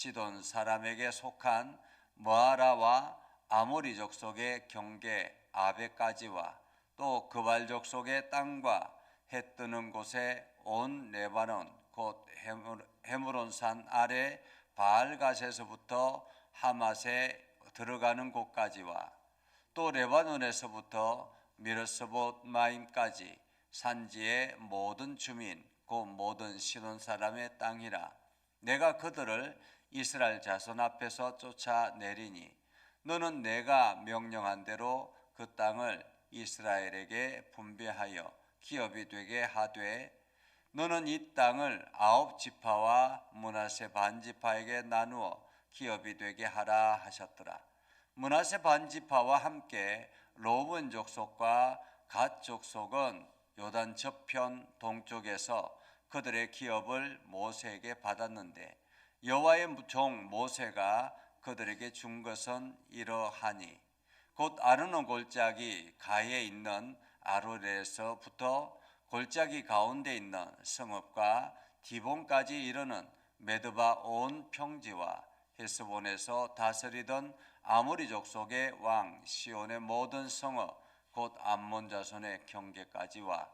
시돈 사람에게 속한 모아라와 아모리 족 속의 경계 아베까지와 또 그발 족 속의 땅과 해 뜨는 곳에 온 레바논 곧 헤므론산 아래 바알갓에서부터 하맛에 들어가는 곳까지와 또 레바논에서부터 미르스봇 마임까지 산지의 모든 주민 곧 모든 시돈 사람의 땅이라. 내가 그들을 이스라엘 자손 앞에서 쫓아내리니 너는 내가 명령한 대로 그 땅을 이스라엘에게 분배하여 기업이 되게 하되 너는 이 땅을 아홉 지파와 문하세 반 지파에게 나누어 기업이 되게 하라 하셨더라. 문하세 반 지파와 함께 로븐 족속과 갓 족속은 요단 저편 동쪽에서 그들의 기업을 모세에게 받았는데 여호와의 종 모세가 그들에게 준 것은 이러하니 곧 아르논 골짜기 가에 있는 아로레에서부터 골짜기 가운데 있는 성읍과 디본까지 이르는 메드바 온 평지와 헤스본에서 다스리던 아모리 족속의 왕 시온의 모든 성읍 곧 암몬 자손의 경계까지와.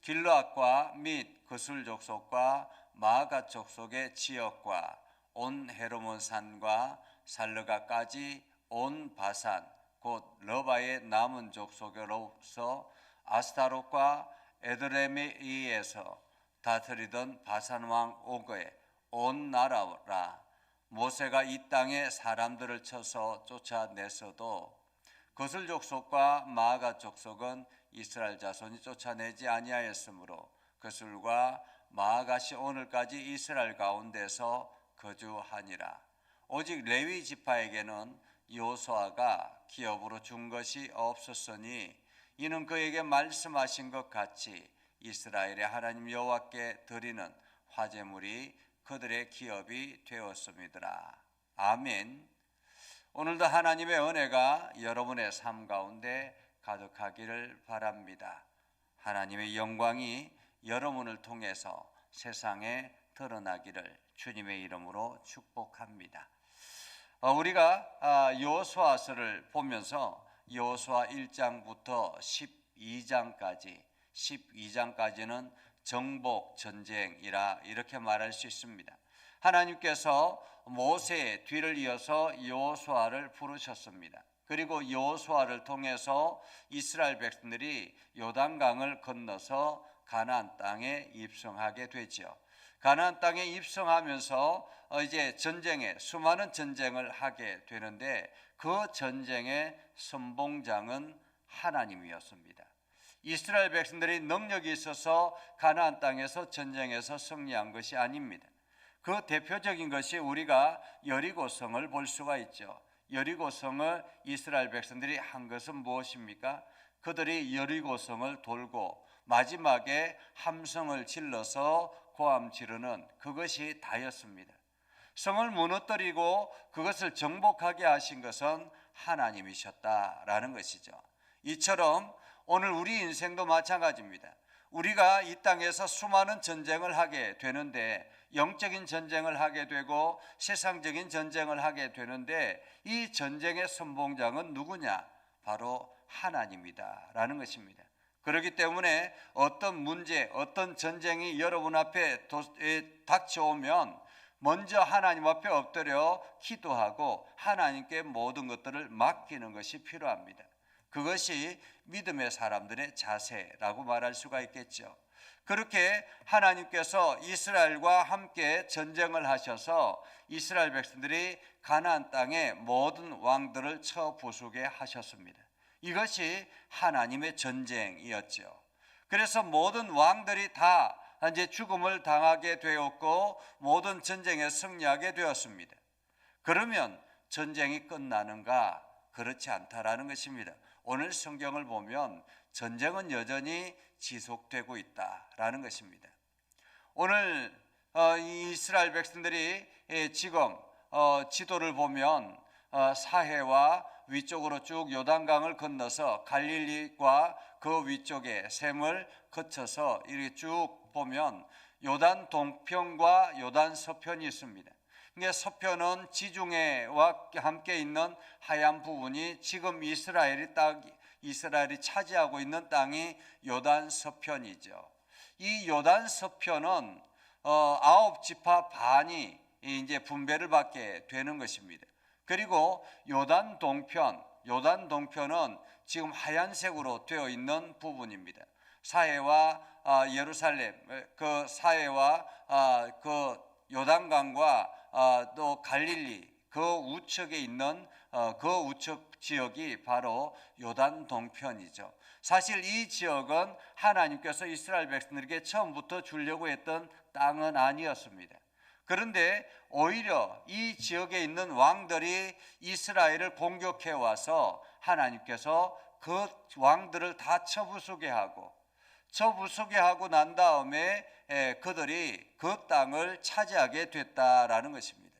길르앗과 및 그술 족속과 마아가 족속의 지역과 온 헤르몬 산과 살르가까지 온 바산 곧 러바의 남은 족속으로서 아스타롯과 에드레미에서 다스리던 바산 왕 오그의 온 나라라. 모세가 이 땅에 사람들을 쳐서 쫓아냈어도 거슬 족속과 마아가 족속은 이스라엘 자손이 쫓아내지 아니하였으므로 거슬과 마아가시 오늘까지 이스라엘 가운데서 거주하니라. 오직 레위 지파에게는 요소아가 기업으로 준 것이 없었으니 이는 그에게 말씀하신 것 같이 이스라엘의 하나님 여호와께 드리는 화제물이 그들의 기업이 되었음이더라. 아멘. 오늘도 하나님의 은혜가 여러분의 삶 가운데 가득하기를 바랍니다. 하나님의 영광이 여러분을 통해서 세상에 드러나기를 주님의 이름으로 축복합니다. 어, 우리가 아, 여호수아서를 보면서 여호수아 1장부터 12장까지 12장까지는 정복 전쟁이라 이렇게 말할 수 있습니다. 하나님께서 모세의 뒤를 이어서 여호수아를 부르셨습니다. 그리고 여호수아를 통해서 이스라엘 백성들이 요단강을 건너서 가나안 땅에 입성하게 되지요. 가나안 땅에 입성하면서 어, 이제 전쟁에 수많은 전쟁을 하게 되는데 그 전쟁의 선봉장은 하나님이었습니다. 이스라엘 백성들이 능력이 있어서 가나안 땅에서 전쟁에서 승리한 것이 아닙니다. 그 대표적인 것이 우리가 여리고성을 볼 수가 있죠. 여리고성을 이스라엘 백성들이 한 것은 무엇입니까? 그들이 여리고성을 돌고 마지막에 함성을 질러서 고함 지르는 그것이 다였습니다. 성을 무너뜨리고 그것을 정복하게 하신 것은 하나님이셨다라는 것이죠. 이처럼 오늘 우리 인생도 마찬가지입니다. 우리가 이 땅에서 수많은 전쟁을 하게 되는데 영적인 전쟁을 하게 되고 세상적인 전쟁을 하게 되는데 이 전쟁의 선봉장은 누구냐? 바로 하나님이다라는 것입니다. 그렇기 때문에 어떤 문제, 어떤 전쟁이 여러분 앞에 닥쳐오면 먼저 하나님 앞에 엎드려 기도하고 하나님께 모든 것들을 맡기는 것이 필요합니다. 그것이 믿음의 사람들의 자세라고 말할 수가 있겠죠. 그렇게 하나님께서 이스라엘과 함께 전쟁을 하셔서 이스라엘 백성들이 가나안 땅의 모든 왕들을 쳐 부수게 하셨습니다. 이것이 하나님의 전쟁이었죠. 그래서 모든 왕들이 다 이제 죽음을 당하게 되었고 모든 전쟁에 승리하게 되었습니다. 그러면 전쟁이 끝나는가? 그렇지 않다라는 것입니다. 오늘 성경을 보면 전쟁은 여전히 지속되고 있다라는 것입니다. 오늘 어, 이 이스라엘 백성들이 예, 지금 어, 지도를 보면 어, 사해와 위쪽으로 쭉 요단강을 건너서 갈릴리과 그 위쪽에 샘을 거쳐서 이렇게 쭉 보면 요단 동편과 요단 서편이 있습니다. 이게 서편은 지중해와 함께 있는 하얀 부분이 지금 이스라엘이 땅 이스라엘이 차지하고 있는 땅이 요단 서편이죠. 이 요단 서편은 어, 아홉 지파 반이 이제 분배를 받게 되는 것입니다. 그리고 요단 동편, 요단 동편은 지금 하얀색으로 되어 있는 부분입니다. 사해와 아, 예루살렘 그 사해와 아, 그 요단강과 아, 또 갈릴리 그 우측에 있는 어, 그 우측 지역이 바로 요단 동편이죠. 사실 이 지역은 하나님께서 이스라엘 백성들에게 처음부터 주려고 했던 땅은 아니었습니다. 그런데 오히려 이 지역에 있는 왕들이 이스라엘을 공격해 와서 하나님께서 그 왕들을 다 처부수게 하고 처부수게 하고 난 다음에 에, 그들이 그 땅을 차지하게 됐다라는 것입니다.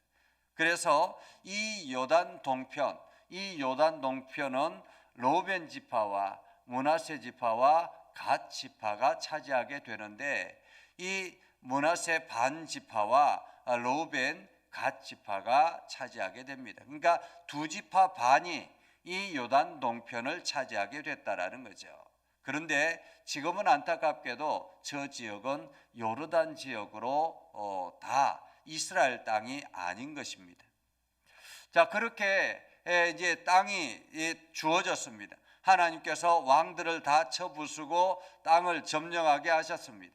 그래서 이 요단 동편, 이 요단 동편은 로벤 지파와 문하세 지파와 갓 지파가 차지하게 되는데 이 문하세 반 지파와 로벤 갓 지파가 차지하게 됩니다. 그러니까 두 지파 반이 이 요단 동편을 차지하게 됐다라는 거죠. 그런데 지금은 안타깝게도 저 지역은 요르단 지역으로 어, 다 이스라엘 땅이 아닌 것입니다. 자 그렇게 에, 이제 땅이 예, 주어졌습니다. 하나님께서 왕들을 다 쳐부수고 땅을 점령하게 하셨습니다.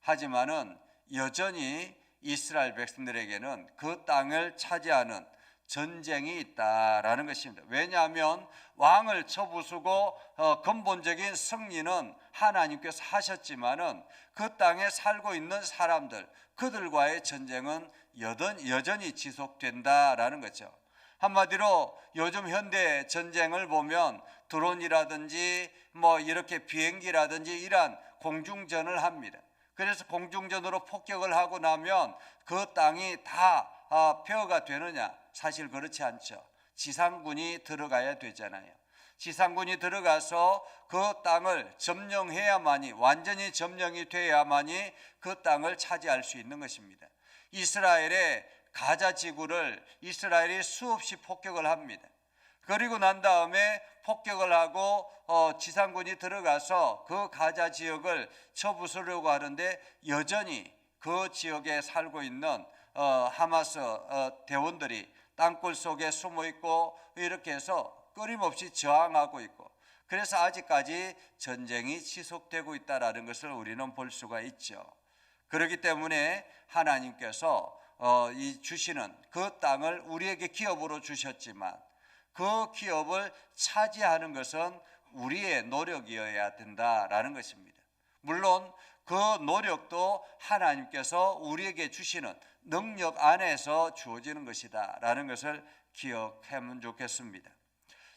하지만은 여전히 이스라엘 백성들에게는 그 땅을 차지하는 전쟁이 있다라는 것입니다. 왜냐하면 왕을 쳐부수고 어, 근본적인 승리는 하나님께서 하셨지만은 그 땅에 살고 있는 사람들 그들과의 전쟁은 여전, 여전히 지속된다라는 거죠. 한마디로 요즘 현대 전쟁을 보면 드론이라든지 뭐 이렇게 비행기라든지 이러한 공중전을 합니다. 그래서 공중전으로 폭격을 하고 나면 그 땅이 다 아, 폐허가 되느냐? 사실 그렇지 않죠. 지상군이 들어가야 되잖아요. 지상군이 들어가서 그 땅을 점령해야만이 완전히 점령이 돼야만이 그 땅을 차지할 수 있는 것입니다. 이스라엘의 가자 지구를 이스라엘이 수없이 폭격을 합니다. 그리고 난 다음에 폭격을 하고 어, 지상군이 들어가서 그 가자 지역을 쳐부수려고 하는데 여전히 그 지역에 살고 있는 어, 하마스 어, 대원들이 땅굴 속에 숨어 있고 이렇게 해서 끊임없이 저항하고 있고 그래서 아직까지 전쟁이 지속되고 있다라는 것을 우리는 볼 수가 있죠. 그렇기 때문에 하나님께서 어, 이 주시는 그 땅을 우리에게 기업으로 주셨지만 그 기업을 차지하는 것은 우리의 노력이어야 된다라는 것입니다. 물론 그 노력도 하나님께서 우리에게 주시는 능력 안에서 주어지는 것이다라는 것을 기억하면 좋겠습니다.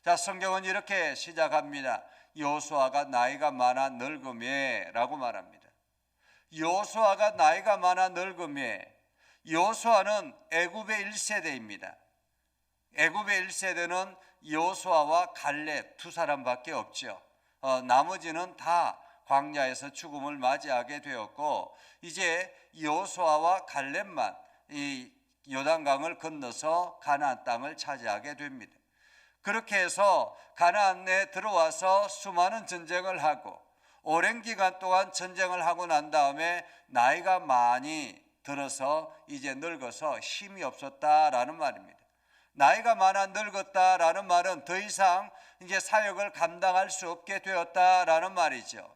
자, 성경은 이렇게 시작합니다. 여호수아가 나이가 많아 늙음에라고 말합니다. 여호수아가 나이가 많아 늙음에 여호수아는 애굽의 1세대입니다. 애굽의 1세대는 여호수아와 갈렙 두 사람밖에 없죠. 어, 나머지는 다 광야에서 죽음을 맞이하게 되었고 이제 여호수아와 갈렙만 이 요단강을 건너서 가나안 땅을 차지하게 됩니다. 그렇게 해서 가나안 에 들어와서 수많은 전쟁을 하고 오랜 기간 동안 전쟁을 하고 난 다음에 나이가 많이 들어서 이제 늙어서 힘이 없었다라는 말입니다. 나이가 많아 늙었다라는 말은 더 이상 이제 사역을 감당할 수 없게 되었다라는 말이죠.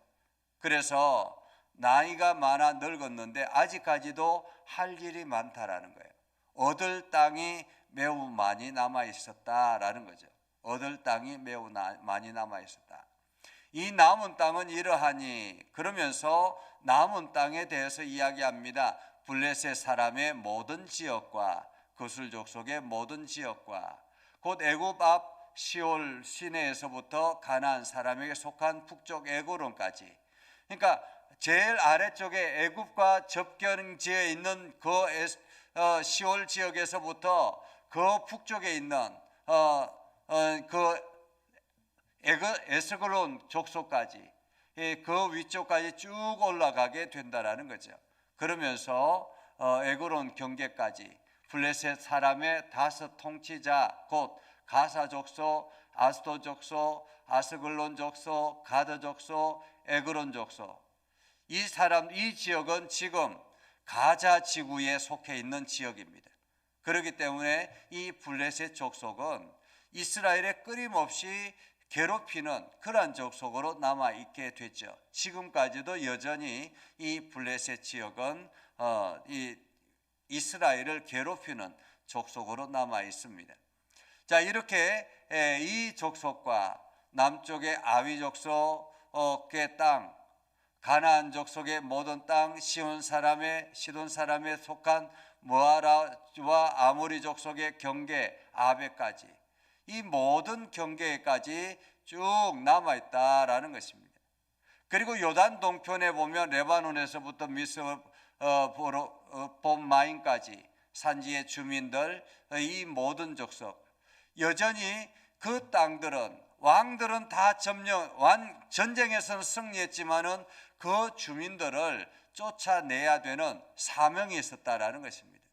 그래서 나이가 많아 늙었는데 아직까지도 할 일이 많다라는 거예요. 얻을 땅이 매우 많이 남아 있었다라는 거죠. 얻을 땅이 매우 나, 많이 남아 있었다. 이 남은 땅은 이러하니 그러면서 남은 땅에 대해서 이야기합니다. 블레셋 사람의 모든 지역과 거슬족 속의 모든 지역과 곧 애굽 앞 시올 시내에서부터 가나안 사람에게 속한 북쪽 에고론까지 그러니까 제일 아래쪽에 애굽과 접경지에 있는 그 어, 시올 지역에서부터 그 북쪽에 있는 어, 어, 그 에스그론 족속까지 그 위쪽까지 쭉 올라가게 된다라는 거죠. 그러면서 에그론 경계까지 블레셋 사람의 다섯 통치자 곧 가사 족속, 아스도 족속, 아스글론 족속, 가드 족속, 에그론 족속. 이 사람 이 지역은 지금 가자 지구에 속해 있는 지역입니다. 그렇기 때문에 이 블레셋 족속은 이스라엘에 끊임없이 괴롭히는 그러한 족속으로 남아 있게 됐죠. 지금까지도 여전히 이 블레셋 지역은 어, 이 이스라엘을 괴롭히는 족속으로 남아 있습니다. 자 이렇게 에, 이 족속과 남쪽의 아위 족속의 땅, 가나안 족속의 모든 땅, 시온 사람의 시돈 사람에 속한 모아라와 아모리 족속의 경계 아베까지 이 모든 경계까지 쭉 남아 있다라는 것입니다. 그리고 요단 동편에 보면 레바논에서부터 미스 봄 마인까지 산지의 주민들 어, 이 모든 족속 여전히 그 땅들은 왕들은 다 점령 완 전쟁에서는 승리했지만은 그 주민들을 쫓아내야 되는 사명이 있었다라는 것입니다.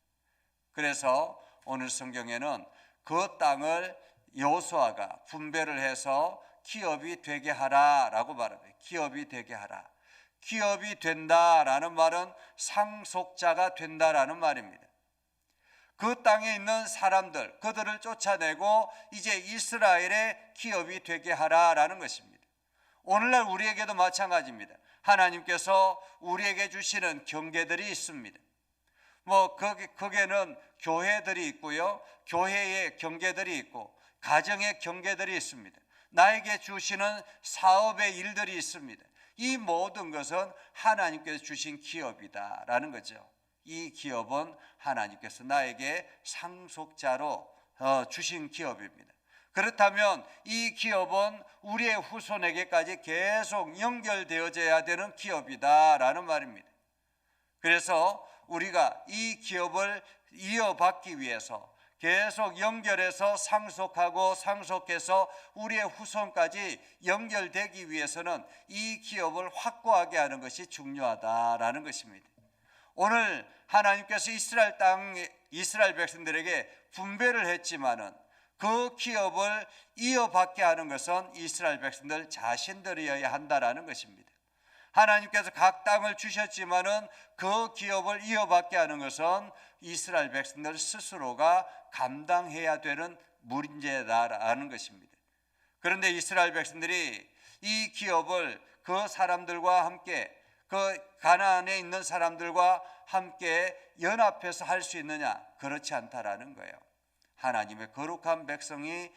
그래서 오늘 성경에는 그 땅을 여호수아가 분배를 해서 기업이 되게 하라라고 말합니다. 기업이 되게 하라. 기업이 된다라는 말은 상속자가 된다라는 말입니다. 그 땅에 있는 사람들, 그들을 쫓아내고 이제 이스라엘의 기업이 되게 하라라는 것입니다. 오늘날 우리에게도 마찬가지입니다. 하나님께서 우리에게 주시는 경계들이 있습니다. 뭐 거기 거기에는 교회들이 있고요. 교회의 경계들이 있고 가정의 경계들이 있습니다. 나에게 주시는 사업의 일들이 있습니다. 이 모든 것은 하나님께서 주신 기업이다라는 거죠. 이 기업은 하나님께서 나에게 상속자로 어, 주신 기업입니다. 그렇다면 이 기업은 우리의 후손에게까지 계속 연결되어져야 되는 기업이다라는 말입니다. 그래서 우리가 이 기업을 이어받기 위해서 계속 연결해서 상속하고 상속해서 우리의 후손까지 연결되기 위해서는 이 기업을 확고하게 하는 것이 중요하다라는 것입니다. 오늘 하나님께서 이스라엘 땅 이스라엘 백성들에게 분배를 했지만은 그 기업을 이어받게 하는 것은 이스라엘 백성들 자신들이어야 한다라는 것입니다. 하나님께서 각 땅을 주셨지만은 그 기업을 이어받게 하는 것은 이스라엘 백성들 스스로가 감당해야 되는 문제다라는 것입니다. 그런데 이스라엘 백성들이 이 기업을 그 사람들과 함께 그 가나안에 있는 사람들과 함께 연합해서 할 수 있느냐? 그렇지 않다라는 거예요. 하나님의 거룩한 백성이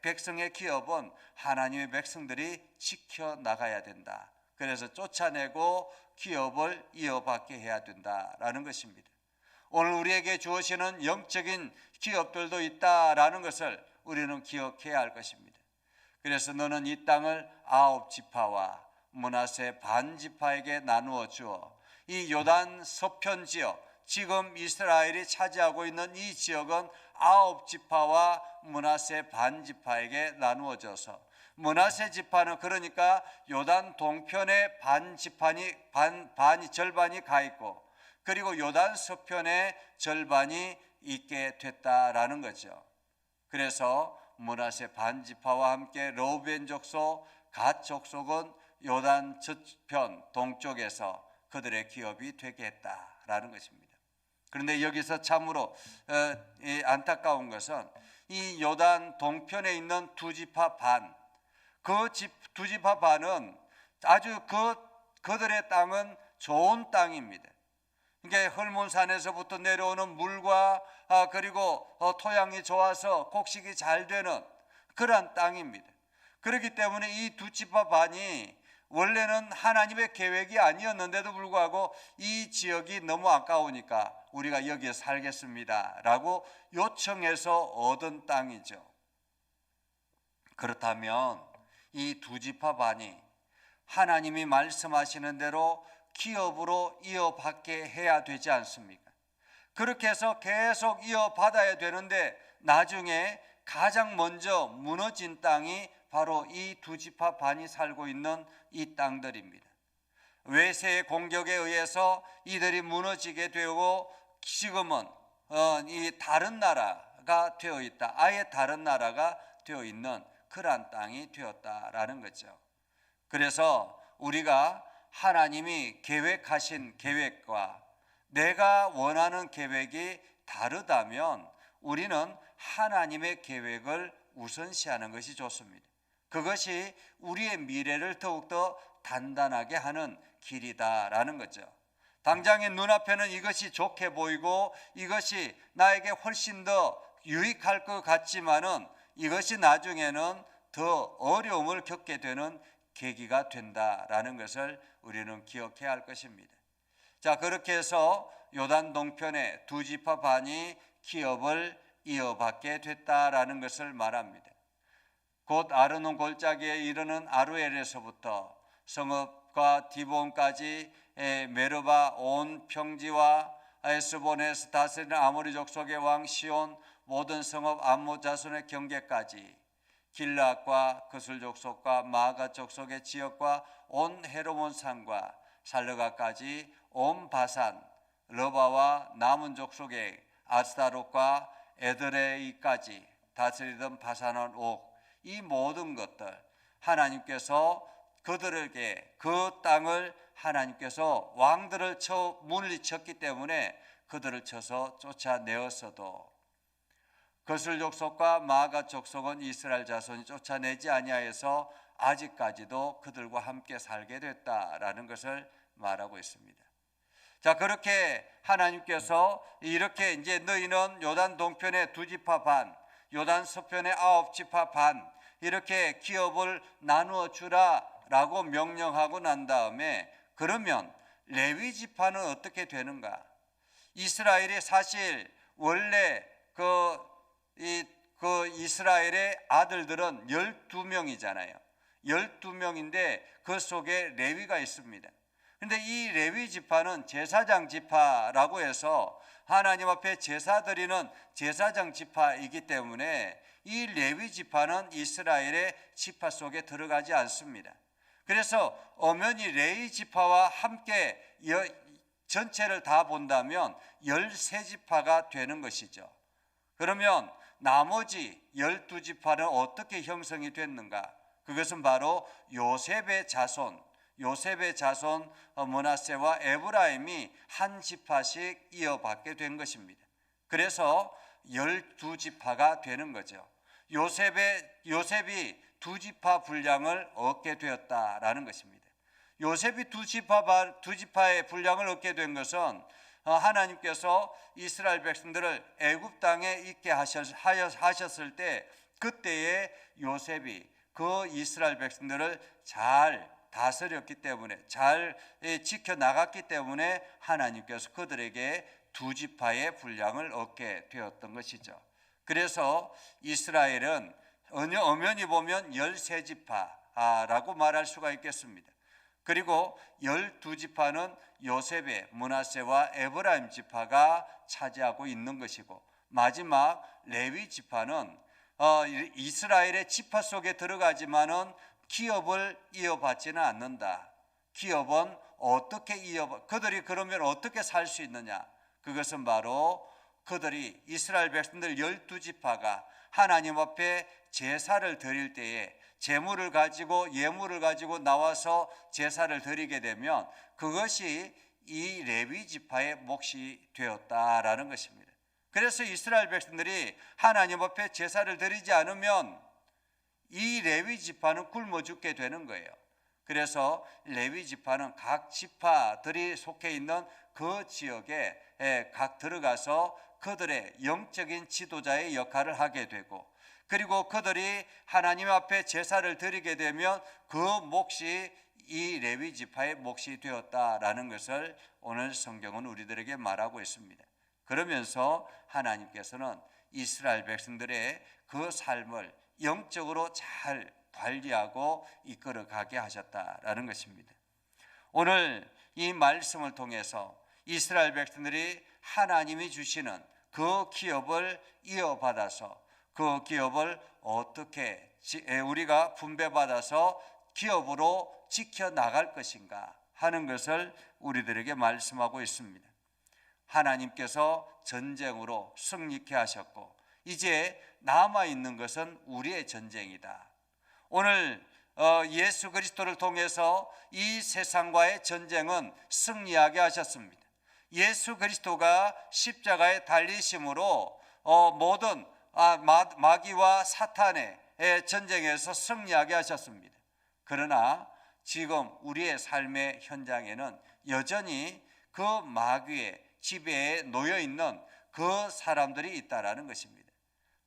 백성의 기업은 하나님의 백성들이 지켜 나가야 된다. 그래서 쫓아내고 기업을 이어받게 해야 된다라는 것입니다. 오늘 우리에게 주어지는 영적인 기업들도 있다라는 것을 우리는 기억해야 할 것입니다. 그래서 너는 이 땅을 아홉 지파와 문하세 반 지파에게 나누어 주어 이 요단 서편 지역 지금 이스라엘이 차지하고 있는 이 지역은 아홉 지파와 문하세 반 지파에게 나누어져서 문하세 지파는 그러니까 요단 동편에 반 지파니 반 반이 절반이 가 있고 그리고 요단 서편에 절반이 있게 됐다라는 거죠. 그래서 문하세 반 지파와 함께 로벤 족속, 갓 족속은 요단 저편 동쪽에서 그들의 기업이 되게 했다라는 것입니다. 그런데 여기서 참으로 어, 안타까운 것은 이 요단 동편에 있는 두 지파 반, 그두 지파 반은 아주 그 그들의 땅은 좋은 땅입니다. 그러니까 헐몬산에서부터 내려오는 물과 아, 그리고 어, 토양이 좋아서 곡식이 잘 되는 그러한 땅입니다. 그렇기 때문에 이두 지파 반이 원래는 하나님의 계획이 아니었는데도 불구하고 이 지역이 너무 아까우니까 우리가 여기에 살겠습니다. 라고 요청해서 얻은 땅이죠. 그렇다면 이두 지파 반이 하나님이 말씀하시는 대로 기업으로 이어받게 해야 되지 않습니까? 그렇게 해서 계속 이어받아야 되는데 나중에 가장 먼저 무너진 땅이 바로 이두 지파 반이 살고 있는 이 땅들입니다. 외세의 공격에 의해서 이들이 무너지게 되고 지금은 어, 이 다른 나라가 되어 있다. 아예 다른 나라가 되어 있는 그러한 땅이 되었다라는 거죠. 그래서 우리가 하나님이 계획하신 계획과 내가 원하는 계획이 다르다면 우리는 하나님의 계획을 우선시하는 것이 좋습니다. 그것이 우리의 미래를 더욱더 단단하게 하는 길이다라는 거죠. 당장의 눈앞에는 이것이 좋게 보이고 이것이 나에게 훨씬 더 유익할 것 같지만은 이것이 나중에는 더 어려움을 겪게 되는 계기가 된다라는 것을 우리는 기억해야 할 것입니다. 자, 그렇게 해서 요단 동편의 두 지파 반이 기업을 이어받게 됐다라는 것을 말합니다. 곧 아르논 골짜기에 이르는 아루엘에서부터 성읍과 디본까지 메르바 온 평지와 에스본에서 다스리는 아모리 족속의 왕 시온 모든 성읍 암모 자손의 경계까지 길라과 그술 족 속과 마가 족 속의 지역과 온 헤르몬 산과 살르가까지 온 바산 러바와 남은 족속의 아스타롯과 에드레이까지 다스리던 바산원 옥이 모든 것들 하나님께서 그들에게 그 땅을 하나님께서 왕들을 쳐 물리쳤기 때문에 그들을 쳐서 쫓아내었어도 거슬 족속과 마가 족속은 이스라엘 자손이 쫓아내지 아니하여서 아직까지도 그들과 함께 살게 됐다라는 것을 말하고 있습니다. 자 그렇게 하나님께서 이렇게 이제 너희는 요단 동편의 두 지파 반, 요단 서편의 아홉 지파 반 이렇게 기업을 나누어 주라라고 명령하고 난 다음에 그러면 레위 지파는 어떻게 되는가? 이스라엘이 사실 원래 그, 이, 그 이스라엘의 아들들은 12명이잖아요. 12명인데 그 속에 레위가 있습니다. 근데 이 레위 지파는 제사장 지파라고 해서 하나님 앞에 제사 드리는 제사장 지파이기 때문에 이 레위 지파는 이스라엘의 지파 속에 들어가지 않습니다. 그래서 엄연히 레위 지파와 함께 전체를 다 본다면 13지파가 되는 것이죠. 그러면 나머지 12지파는 어떻게 형성이 됐는가? 그것은 바로 요셉의 자손, 요셉의 자손 모나세와 에브라임이 한 지파씩 이어받게 된 것입니다. 그래서 열두 지파가 되는 거죠. 요셉의 요셉이 두 지파 분량을 얻게 되었다라는 것입니다. 요셉이 두 지파 두 지파의 분량을 얻게 된 것은 하나님께서 이스라엘 백성들을 애굽 땅에 있게 하셨을 때 그때에 요셉이 그 이스라엘 백성들을 잘 다스렸기 때문에 잘 지켜 나갔기 때문에 하나님께서 그들에게 두 지파의 분량을 얻게 되었던 것이죠. 그래서 이스라엘은 엄연히 보면 열세 지파라고 말할 수가 있겠습니다. 그리고 열두 지파는 요셉의 문하세와 에브라임 지파가 차지하고 있는 것이고 마지막 레위 지파는 어, 이스라엘의 지파 속에 들어가지만은 기업을 이어받지는 않는다. 기업은 어떻게 이어 그들이 그러면 어떻게 살 수 있느냐? 그것은 바로 그들이 이스라엘 백성들 열두 지파가 하나님 앞에 제사를 드릴 때에 제물을 가지고 예물을 가지고 나와서 제사를 드리게 되면 그것이 이 레위 지파의 몫이 되었다라는 것입니다. 그래서 이스라엘 백성들이 하나님 앞에 제사를 드리지 않으면 이 레위 지파는 굶어 죽게 되는 거예요. 그래서 레위 지파는 각 지파들이 속해 있는 그 지역에 각 들어가서 그들의 영적인 지도자의 역할을 하게 되고 그리고 그들이 하나님 앞에 제사를 드리게 되면 그 몫이 이 레위 지파의 몫이 되었다라는 것을 오늘 성경은 우리들에게 말하고 있습니다. 그러면서 하나님께서는 이스라엘 백성들의 그 삶을 영적으로 잘 관리하고 이끌어 가게 하셨다라는 것입니다. 오늘 이 말씀을 통해서 이스라엘 백성들이 하나님이 주시는 그 기업을 이어받아서 그 기업을 어떻게 우리가 분배받아서 기업으로 지켜 나갈 것인가 하는 것을 우리들에게 말씀하고 있습니다. 하나님께서 전쟁으로 승리케 하셨고 이제 남아 있는 것은 우리의 전쟁이다. 오늘 어, 예수 그리스도를 통해서 이 세상과의 전쟁은 승리하게 하셨습니다. 예수 그리스도가 십자가에 달리심으로 어, 모든 아, 마, 마귀와 사탄의 의 전쟁에서 승리하게 하셨습니다. 그러나 지금 우리의 삶의 현장에는 여전히 그 마귀의 지배에 놓여 있는 그 사람들이 있다라는 것입니다.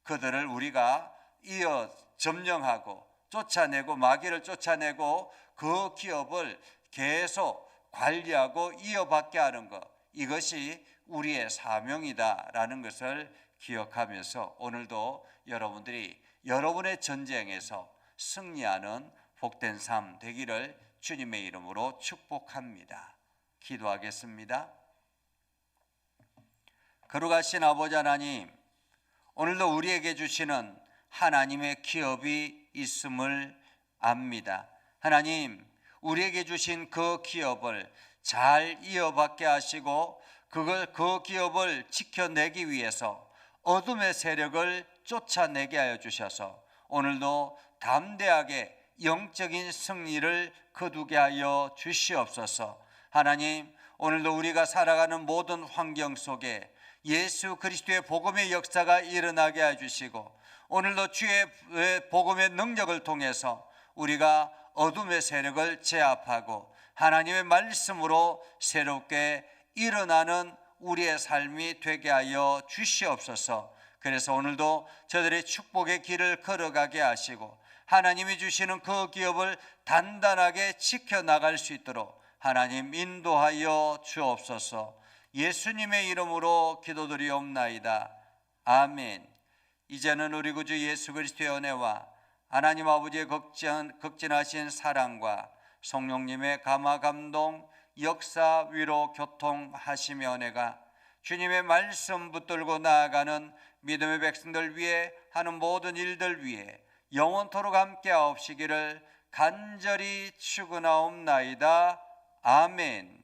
그들을 우리가 이어 점령하고 쫓아내고 마귀를 쫓아내고 그 기업을 계속 관리하고 이어받게 하는 것 이것이 우리의 사명이다라는 것을 기억하면서 오늘도 여러분들이 여러분의 전쟁에서 승리하는 복된 삶 되기를 주님의 이름으로 축복합니다. 기도하겠습니다. 거룩하신 아버지 하나님, 오늘도 우리에게 주시는 하나님의 기업이 있음을 압니다. 하나님, 우리에게 주신 그 기업을 잘 이어받게 하시고 그걸 그 기업을 지켜내기 위해서 어둠의 세력을 쫓아내게 하여 주셔서 오늘도 담대하게 영적인 승리를 거두게 하여 주시옵소서. 하나님, 오늘도 우리가 살아가는 모든 환경 속에 예수 그리스도의 복음의 역사가 일어나게 해 주시고 오늘도 주의 복음의 능력을 통해서 우리가 어둠의 세력을 제압하고 하나님의 말씀으로 새롭게 일어나는 우리의 삶이 되게 하여 주시옵소서. 그래서 오늘도 저들의 축복의 길을 걸어가게 하시고 하나님이 주시는 그 기업을 단단하게 지켜나갈 수 있도록 하나님 인도하여 주옵소서. 예수님의 이름으로 기도드리옵나이다. 아멘. 이제는 우리 구주 예수 그리스도의 은혜와 하나님 아버지의 극진, 극진하신 사랑과 성령님의 감화 감동 역사 위로 교통하시며 은혜가 주님의 말씀 붙들고 나아가는 믿음의 백성들 위해 하는 모든 일들 위해 영원토록 함께 하옵시기를 간절히 축원하옵나이다. 아멘.